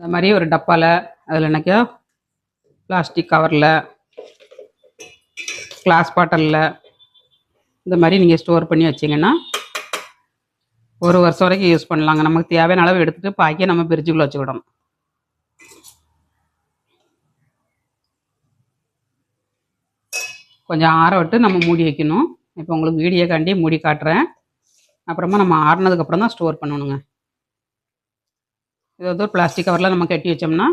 இந்த மாதிரி ஒரு டப்பாவில் அதில் என்னக்கோ பிளாஸ்டிக் கவரில் கிளாஸ் பாட்டலில் இந்த மாதிரி நீங்கள் ஸ்டோர் பண்ணி வச்சிங்கன்னா ஒரு வருஷம் வரைக்கும் யூஸ் பண்ணலாங்க. நமக்கு தேவையான அளவு எடுத்துகிட்டு பாக்கியை நம்ம பிரிட்ஜுக்குள்ளே வச்சுக்கிடணும். கொஞ்சம் ஆற விட்டு நம்ம மூடி வைக்கணும். இப்போ உங்களுக்கு வீடியோ காண்டி மூடி காட்டுறேன். அப்புறமா நம்ம ஆறுனதுக்கப்புறம் தான் ஸ்டோர் பண்ணணுங்க. இது வந்து ஒரு பிளாஸ்டிக் கவரில் நம்ம கட்டி வச்சோம்னா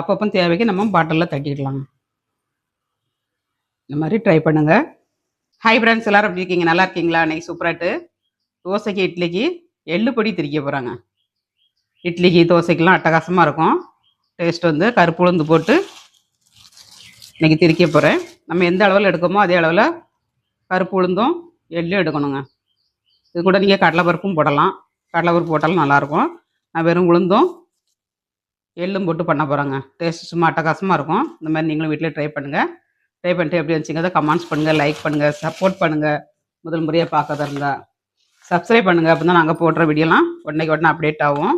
அப்பப்போ தேவைக்கு நம்ம பாட்டிலில் தட்டிடலாம். இந்த மாதிரி ட்ரை பண்ணுங்கள் ஹை ஃப்ரெண்ட்ஸ் எல்லோரும் எப்படி இருக்கீங்க? நல்லா இருக்கீங்களா? அன்றைக்கி சூப்பராட்டு தோசைக்கு இட்லிக்கு எள்ளு பொடி திரிக்க போகிறாங்க இட்லிக்கு தோசைக்கெலாம் அட்டகாசமாக இருக்கும். டேஸ்ட் வந்து கருப்பு உளுந்து போட்டு இன்னைக்கு திரிக்க போகிறேன் நம்ம எந்த அளவில் எடுக்கோமோ அதே அளவில் கருப்பு உளுந்தும் எள்ளும் எடுக்கணுங்க. இது கூட நீங்கள் கடலைப்பருப்பும் போடலாம். கடலைப்பருப்பு போட்டாலும் நல்லாயிருக்கும் நான் வெறும் உளுந்தும் எள்ளும் போட்டு பண்ண போகிறேங்க டேஸ்ட் சும்மா அட்டகாசமாக இருக்கும். இந்த மாதிரி நீங்களும் வீட்டிலே ட்ரை பண்ணுங்கள் ட்ரை பண்ணிட்டு எப்படி இருந்துச்சுங்கிறத கமெண்ட்ஸ் பண்ணுங்கள் லைக் பண்ணுங்கள் சப்போர்ட் பண்ணுங்கள் முதல் முறையாக பார்க்கறதா இருந்தால் சப்ஸ்கிரைப் பண்ணுங்கள் அப்போ தான் நாங்கள் போடுற வீடியோலாம் உடனேக்கு உடனே அப்டேட் ஆகும்.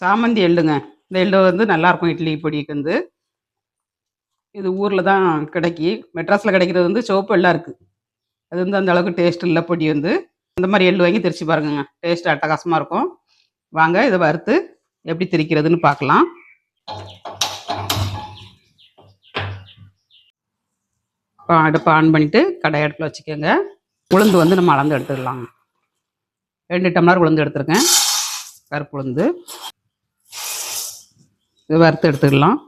சாமந்தி எள்ளுங்க. இந்த எள்ளு வந்து நல்லாயிருக்கும் இட்லி பொடிக்கு வந்து. இது ஊரில் தான் கிடைக்கி. மெட்ராஸில் கிடைக்கிறது வந்து சிவப்பு எல்லாம் இருக்குது அது வந்து அந்த அளவுக்கு டேஸ்ட் இல்லை பொடி வந்து. இந்த மாதிரி எள்ளு வாங்கி திரிச்சு பாருங்கங்க. டேஸ்ட் அட்டகாசமாக இருக்கும். வாங்க இதை வறுத்து எப்படி திரிக்கிறதுன்னு பார்க்கலாம். அடுப்பை ஆன் பண்ணிவிட்டு கடை அடுப்பில் வச்சுக்கோங்க. உளுந்து வந்து நம்ம அளந்து எடுத்துடலாம் ரெண்டு டம்ளர் உளுந்து எடுத்துருக்கேன். கருப்பு உளுந்து. இதை வறுத்து எடுத்துக்கலாம்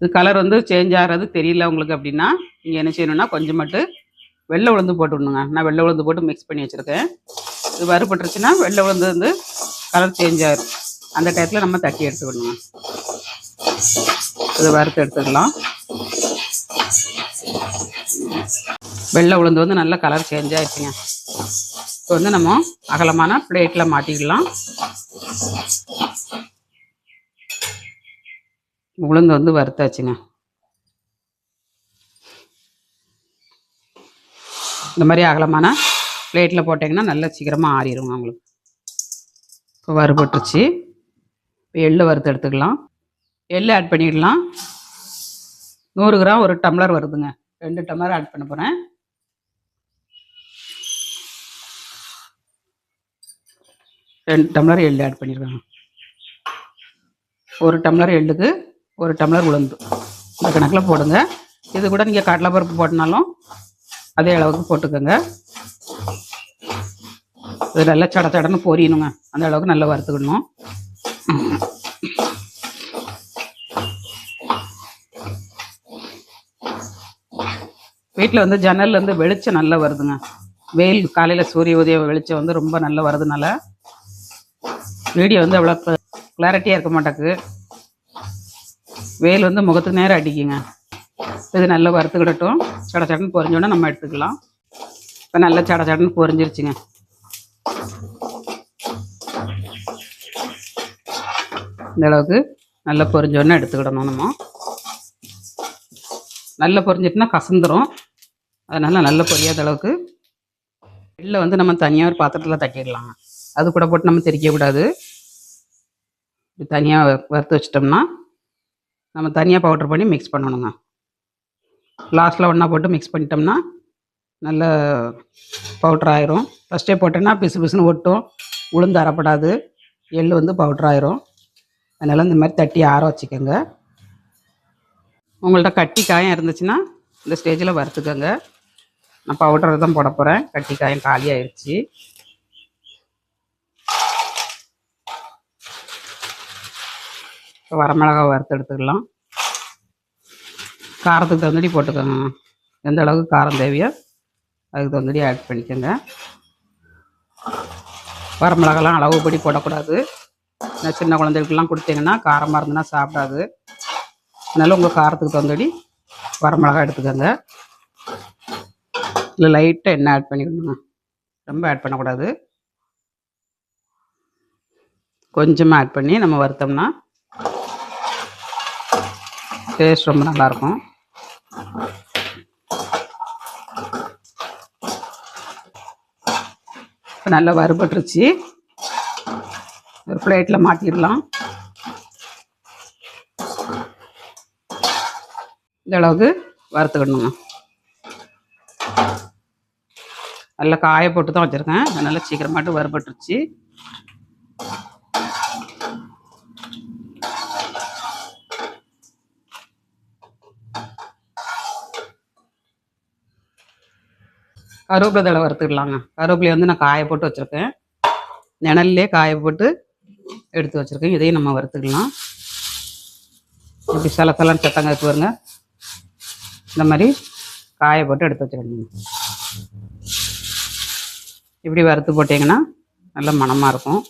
இது கலர் வந்து சேஞ்ச் ஆகிறது தெரியல உங்களுக்கு அப்படின்னா நீங்கள் என்ன செய்யணும்னா கொஞ்சம் மட்டும் வெள்ளை உளுந்து போட்டு விடணுங்க. நான் வெள்ளை உளுந்து போட்டு மிக்ஸ் பண்ணி வச்சுருக்கேன். இது வறுபட்டுருச்சுன்னா வெள்ளை உளுந்து வந்து கலர் சேஞ்ச் ஆகிடும் அந்த டயத்தில் நம்ம தட்டி எடுத்துக்கணுங்க இது வறுத்து எடுத்துக்கலாம். வெள்ளை உளுந்து வந்து நல்ல கலர் சேஞ்ச் ஆகிடுச்சுங்க இப்போ வந்து நம்ம அகலமான பிளேட்டில் மாட்டிக்கலாம். உளுந்து வந்து வறுத்தாச்சுங்க. இந்த மாதிரி அகலமான பிளேட்டில் போட்டிங்கன்னா நல்லா சீக்கிரமாக ஆறிடுங்க உங்களுக்கு. இப்போ வறுபட்டுருச்சு. இப்போ எள்ளு வறுத்து எடுத்துக்கலாம். எள்ளு ஆட் பண்ணிடலாம். நூறு கிராம் ஒரு டம்ளர் வருதுங்க. ரெண்டு டம்ளர் ஆட் பண்ண போகிறேன் ரெண்டு டம்ளர் எள்ளு ஆட் பண்ணியிருக்காங்க ஒரு டம்ளர் எள்ளுக்கு ஒரு டம்ளர் உளுந்து. இந்த கணக்கில் போடுங்க. இது கூட நீங்கள் கடலைப்பருப்பு போட்டினாலும் அதே அளவுக்கு போட்டுக்கோங்க. இது நல்லா சட சடன்னு பொரியணுங்க. அந்த அளவுக்கு நல்லா வறுத்துக்கணும். வீட்டில் வந்து ஜன்னல்ல இருந்து வெளிச்சம் நல்லா வருதுங்க. வெயில் காலையில் சூரிய உதய வெளிச்சம் வந்து ரொம்ப நல்லா வருதுனால வீடியோ வந்து அவ்வளோ கிளாரிட்டியாக இருக்க மாட்டேக்கு வெயில் வந்து முகத்துக்கு நேரம் அடிக்குங்க. இது நல்லா வறுத்துக்கிடட்டும் சட சடன்னு பொரிஞ்சோடனே நம்ம எடுத்துக்கலாம். இப்போ நல்லா சட சடன்னு பொரிஞ்சிருச்சுங்க. இந்த அளவுக்கு நல்லா பொரிஞ்சோடனே எடுத்துக்கிடணும் நம்ம. நல்லா பொரிஞ்சிட்டுனா கசந்துரும். அதனால் நல்லா பொரியாத அளவுக்கு வெளில வந்து நம்ம தனியாக ஒரு பாத்திரத்தில் தட்டிடலாம் அது கூட போட்டு நம்ம தெரிக்கக்கூடாது தனியாக வறுத்து வச்சிட்டோம்னா நம்ம தனியாக பவுட்ரு பண்ணி மிக்ஸ் பண்ணணுங்க. லாஸ்ட்டில் ஒன்றா போட்டு மிக்ஸ் பண்ணிட்டோம்னா நல்ல பவுட்ரு ஆயிரும். ஃபஸ்ட்டே போட்டோன்னா பிசு பிசுன்னு ஒட்டும். உளுந்து அறப்படாது எள் வந்து பவுட்ரு ஆயிரும். அதனால் இந்த மாதிரி தட்டி ஆற வச்சுக்கோங்க. உங்கள்ட்ட கட்டி காயம் இருந்துச்சுன்னா இந்த ஸ்டேஜில் வறுத்துக்கோங்க. நான் பவுடரை தான் போட போகிறேன் கட்டி காயம் காலி ஆயிடுச்சு வரமிளகா வறுத்து எடுத்துக்கலாம். காரத்துக்கு தகுந்தடி போட்டுக்கோங்க. எந்த அளவுக்கு காரம் தேவையோ அதுக்கு தகுந்தடி ஆட் பண்ணிக்கோங்க. வரமிளகாலாம் அளவுப்படி போடக்கூடாது. சின்ன குழந்தைகளுக்கெல்லாம் கொடுத்தீங்கன்னா காரமாக இருந்ததுன்னா சாப்பிடாது. அதனால் உங்கள் காரத்துக்கு தகுந்தபடி வரமிளகா எடுத்துக்கோங்க. இல்லை லைட்டாக எண்ணெய் ஆட் பண்ணிக்கணுங்க ரொம்ப ஆட் பண்ணக்கூடாது. கொஞ்சமாக ஆட் பண்ணி நம்ம வறுத்தோம்னா டேஸ்ட் ரொம்ப நல்லாயிருக்கும் இப்போ நல்லா வறுபட்டுருச்சு. ஒரு பிளேட்டில் மாட்டிடலாம் இந்த அளவுக்கு வறுத்துக்கணுங்க. நல்லா காய போட்டு தான் வச்சுருக்கேன். அதனால் சீக்கிரமாட்டு வறுபட்டுருச்சு. கருவேப்பிலை தலை வறுத்துக்கலாங்க. கருவேப்பிலையை வந்து நான் காய போட்டு வச்சுருக்கேன். நிழல்லே காய போட்டு எடுத்து வச்சுருக்கேன். இதையும் நம்ம வறுத்துக்கலாம். இப்படி சில சலன் சத்தங்க பாருங்க. இந்த மாதிரி காய போட்டு எடுத்து வச்சுக்கணும் இப்படி வறுத்து போட்டிங்கன்னா நல்ல மணமாக இருக்கும்.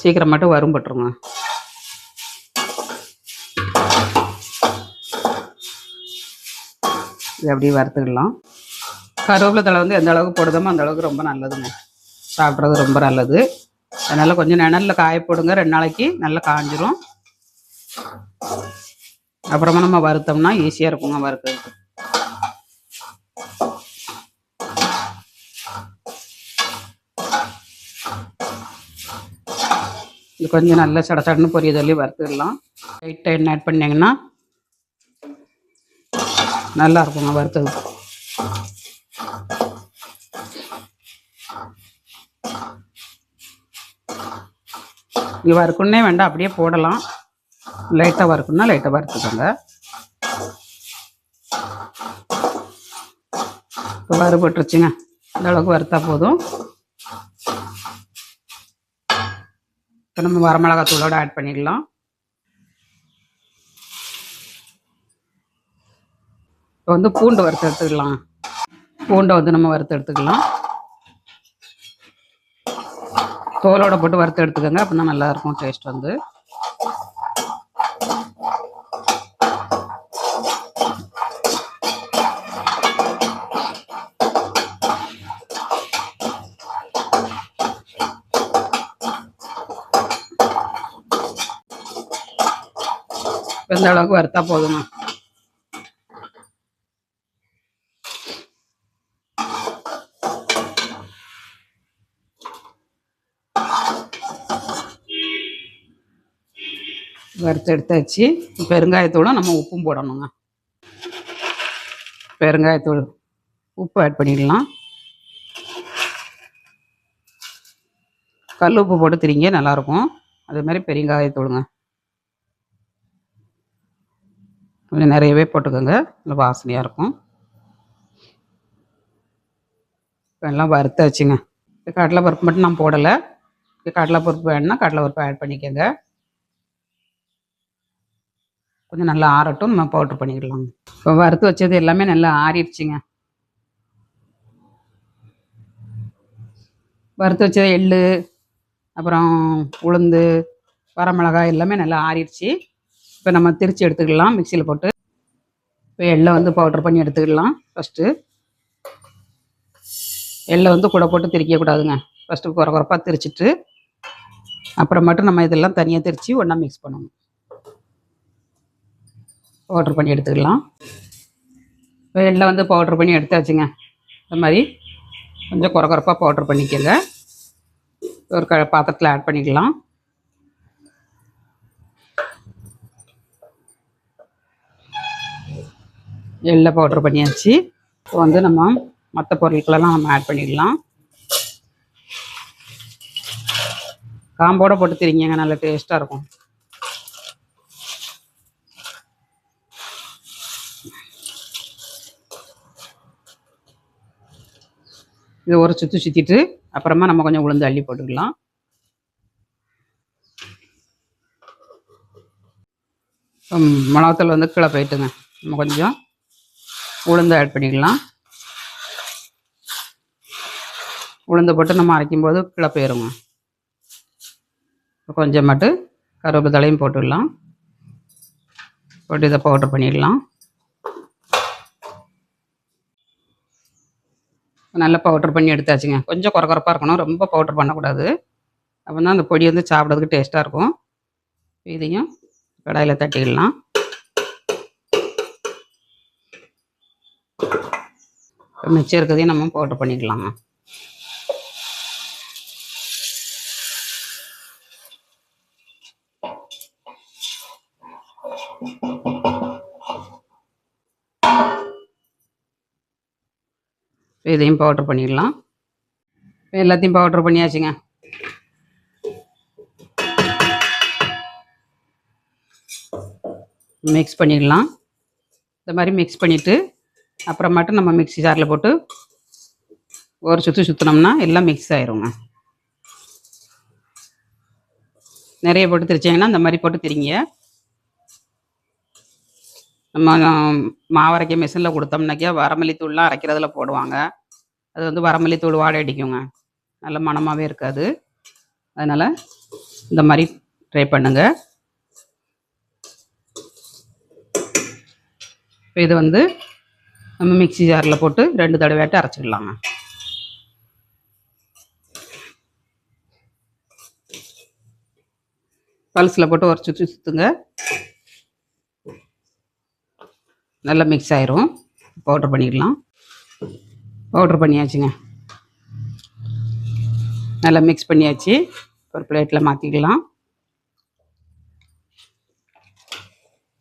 சீக்கிரம் மட்டும் வரும் போட்டுருங்க. இது அப்படியே வறுத்துக்கலாம். கருவேப்பிலை தழை வந்து எந்த அளவுக்கு போடுதோமோ அந்த அளவுக்கு ரொம்ப நல்லதுங்க. சாப்பிட்றது ரொம்ப நல்லது. அதனால் கொஞ்சம் நிழல்ல காய போடுங்க. ரெண்டு நாளைக்கு நல்லா காஞ்சிரும். அப்புறமா நம்ம வறுத்தோம்னா ஈஸியாக இருக்குங்க வறுக்கிறதுக்கு. இது கொஞ்சம் நல்லா சட சடன்னு பொரியதள்ளி வறுத்துடலாம். லைட்டாக எண்ணெய் ஆட் பண்ணிங்கன்னா நல்லா இருக்குங்க வறுத்தது இங்கே வறுக்கணுன்னே வேண்டாம் அப்படியே போடலாம். லைட்டாக வறுக்கணும்னா லைட்டாக வறுத்துக்கோங்க. இப்போ வறுபட்டுருச்சுங்க. இந்த அளவுக்கு வறுத்தா போதும். இப்போ நம்ம வரமிளகாத்தூளோட ஆட் பண்ணிடலாம். இப்போ வந்து பூண்டு வறுத்து எடுத்துக்கலாம். பூண்டை வந்து நம்ம வறுத்து எடுத்துக்கலாம். தோலோட போட்டு வறுத்து எடுத்துக்கோங்க அப்படின்னா நல்லா இருக்கும் டேஸ்ட் வந்து. இந்த அளவுக்கு வறுத்தா போதுமா? வறுத்தெடுத்தாச்சு. பெருங்காயத்தூளும் நம்ம உப்பும் போடணுங்க. பெருங்காயத்தூள் உப்பு ஆட் பண்ணிடலாம். கல் உப்பு போட்டு திரிங்க நல்லாயிருக்கும். அதே மாதிரி பெருங்காயத்தூளுங்க. கொஞ்சம் நிறையவே போட்டுக்கோங்க. நல்லா வாசனையாக இருக்கும். எல்லாம் வறுத்தாச்சுங்க. கடலை பருப்பு மட்டும் நான் போடலை. கடலை பருப்பு வேணுன்னா கடலை பருப்பு ஆட் பண்ணிக்கோங்க. கொஞ்சம் நல்லா ஆறட்டும் நம்ம பவுட்ரு பண்ணிக்கலாம் இப்போ வறுத்து வச்சது எல்லாமே நல்லா ஆறிடுச்சுங்க. வறுத்து வச்ச எள்ளு அப்புறம் உளுந்து வரமிளகாய் எல்லாமே நல்லா ஆறிடுச்சு. இப்போ நம்ம திரிச்சு எடுத்துக்கலாம் மிக்சியில் போட்டு. இப்போ எள்ளை வந்து பவுட்ரு பண்ணி எடுத்துக்கலாம் ஃபஸ்ட்டு எள்ளை வந்து கூட போட்டு திரிக்கக்கூடாதுங்க ஃபஸ்ட்டு குறை குறைப்பாக திரிச்சிட்டு அப்புறம் மட்டும் நம்ம இதெல்லாம் தனியாக திரித்து ஒன்றா மிக்ஸ் பண்ணணும். பவுட்ரு பண்ணி எடுத்துக்கலாம். இப்போ வந்து பவுட்ரு பண்ணி எடுத்தாச்சுங்க. இந்த மாதிரி கொஞ்சம் குறை குறைப்பாக பவுட்ரு பண்ணிக்கோங்க. ஒரு க பாத்திரத்தில் ஆட் பண்ணிக்கலாம். எல்லாம் பவுட்ரு பண்ணியாச்சு. இப்போ வந்து நம்ம மற்ற பொருட்களெல்லாம் நம்ம ஆட் பண்ணிக்கலாம் காம்போட போட்டு திரிங்க நல்ல டேஸ்ட்டாக இருக்கும். இதை ஒரு சுற்றி சுற்றிட்டு அப்புறமா நம்ம கொஞ்சம் உளுந்து அள்ளி போட்டுக்கலாம். மிளகாத்தூள் வந்து கீழே போயிட்டுங்க. நம்ம கொஞ்சம் உளுந்து ஆட் பண்ணிக்கலாம். உளுந்து போட்டு நம்ம அரைக்கும்போது கீழே போயிருங்க. கொஞ்சம் மட்டும் தலையும் போட்டுடலாம். போட்டு இதை பவுட்ரு பண்ணிடலாம். நல்லா பவுட்ரு பண்ணி எடுத்தாச்சுங்க. கொஞ்சம் குறை இருக்கணும். ரொம்ப பவுட்ரு பண்ணக்கூடாது. அப்போ தான் அந்த பொடி வந்து சாப்பிட்றதுக்கு டேஸ்ட்டாக இருக்கும். இதையும் கடாயில் தட்டிடலாம். மிச்சம் இருக்கிறதையும் நம்ம பவுட்ரு பண்ணிக்கலாங்க. இதையும் பவுட்ரு பண்ணிடலாம். எல்லாத்தையும் பவுட்ரு பண்ணியாச்சுங்க. மிக்ஸ் பண்ணிடலாம். இந்த மாதிரி மிக்ஸ் பண்ணிவிட்டு அப்புறமாட்டு நம்ம மிக்ஸி ஜாரில் போட்டு ஒரு சுற்றி சுற்றினோம்னா எல்லாம் மிக்ஸ் ஆயிருங்க. நிறைய போட்டு திரிச்சிங்கன்னா இந்த மாதிரி போட்டு திரிங்க. நம்ம மாவரைக்க மிஷினில் கொடுத்தோம்னாக்கா வரமல்லி தூள்லாம் அரைக்கிறதுல போடுவாங்க. அது வந்து வரமல்லி தூள் வாடை அடிக்குங்க. நல்ல மணமாகவே இருக்காது. அதனால் இந்த மாதிரி ட்ரை பண்ணுங்கள் இப்போ இது வந்து நம்ம மிக்ஸி ஜாரில் போட்டு ரெண்டு தடவையாட்டு அரைச்சிடலாங்க. பல்ஸில் போட்டு ஒரு சுற்றி சுற்றுங்க நல்லா மிக்ஸ் ஆயிரும். பவுட்ரு பண்ணிடலாம். பவுட்ரு பண்ணியாச்சுங்க. நல்லா மிக்ஸ் பண்ணியாச்சு. ஒரு பிளேட்டில் மாற்றிக்கலாம்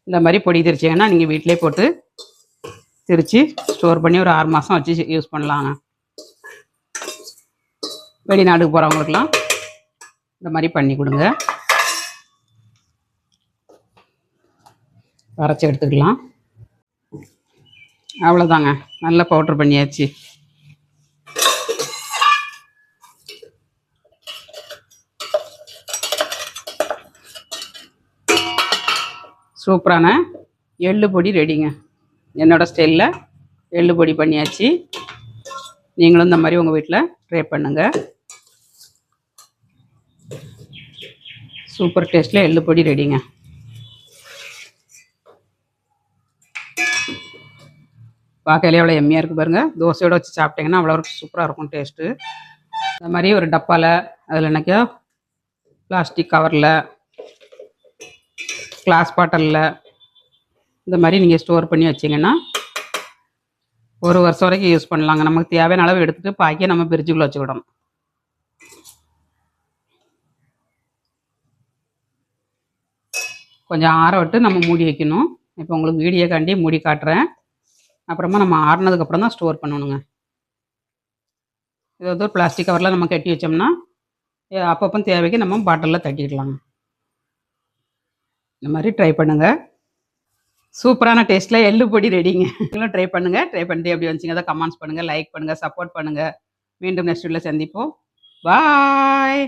இந்த மாதிரி பொடி திரிச்சிங்கன்னா நீங்கள் வீட்டிலே போட்டு திரித்து ஸ்டோர் பண்ணி ஒரு ஆறு மாதம் வச்சு யூஸ் பண்ணலாங்க. வெளிநாடுக்கு போகிறவங்களுக்குலாம் இந்த மாதிரி பண்ணி கொடுங்க. அரைச்சி எடுத்துக்கலாம். அவ்வளோதாங்க நல்லா பவுட்ரு பண்ணியாச்சு. சூப்பரான எள்ளு பொடி ரெடிங்க. என்னோட ஸ்டைலில் எள்ளு பொடி பண்ணியாச்சு. நீங்களும் இந்த மாதிரி உங்கள் வீட்டில் ட்ரை பண்ணுங்கள் சூப்பர் டேஸ்ட்டில் எள்ளு பொடி ரெடிங்க. பார்க்கையிலே எவ்வளோ எம்மியாக இருக்குது பாருங்கள் தோசையோட வச்சு சாப்பிட்டிங்கன்னா அவ்வளோ சூப்பராக இருக்கும் டேஸ்ட்டு இந்த மாதிரி ஒரு டப்பாவில் அதில் என்னக்கோ பிளாஸ்டிக் கவரில் கிளாஸ் பாட்டலில் இந்த மாதிரி நீங்கள் ஸ்டோர் பண்ணி வச்சிங்கன்னா ஒரு வருஷம் வரைக்கும் யூஸ் பண்ணலாங்க. நமக்கு தேவையான அளவு எடுத்துகிட்டு பாக்கியை நம்ம பிரிட்ஜுக்குள்ளே வச்சுக்கிடணும். கொஞ்சம் ஆற விட்டு நம்ம மூடி வைக்கணும். இப்போ உங்களுக்கு வீடியோ காண்டி மூடி காட்டுறேன். அப்புறமா நம்ம ஆறுனதுக்கப்புறம் தான் ஸ்டோர் பண்ணணுங்க. இது வந்து ஒரு பிளாஸ்டிக் கவரில் நம்ம கட்டி வச்சோம்னா அப்பப்போ தேவைக்கு நம்ம பாட்டிலில் தட்டிக்கலாங்க இந்த மாதிரி ட்ரை பண்ணுங்கள் சூப்பரான டேஸ்ட்டில் எள்ளு பொடி ரெடிங்க நீங்களும் ட்ரை பண்ணுங்கள் ட்ரை பண்ணிட்டு எப்படி வந்துச்சிங்க அதை கமெண்ட்ஸ் பண்ணுங்கள் லைக் பண்ணுங்கள் சப்போர்ட் பண்ணுங்கள் மீண்டும் நெக்ஸ்ட் வீடியோவில் சந்திப்போம். பாய்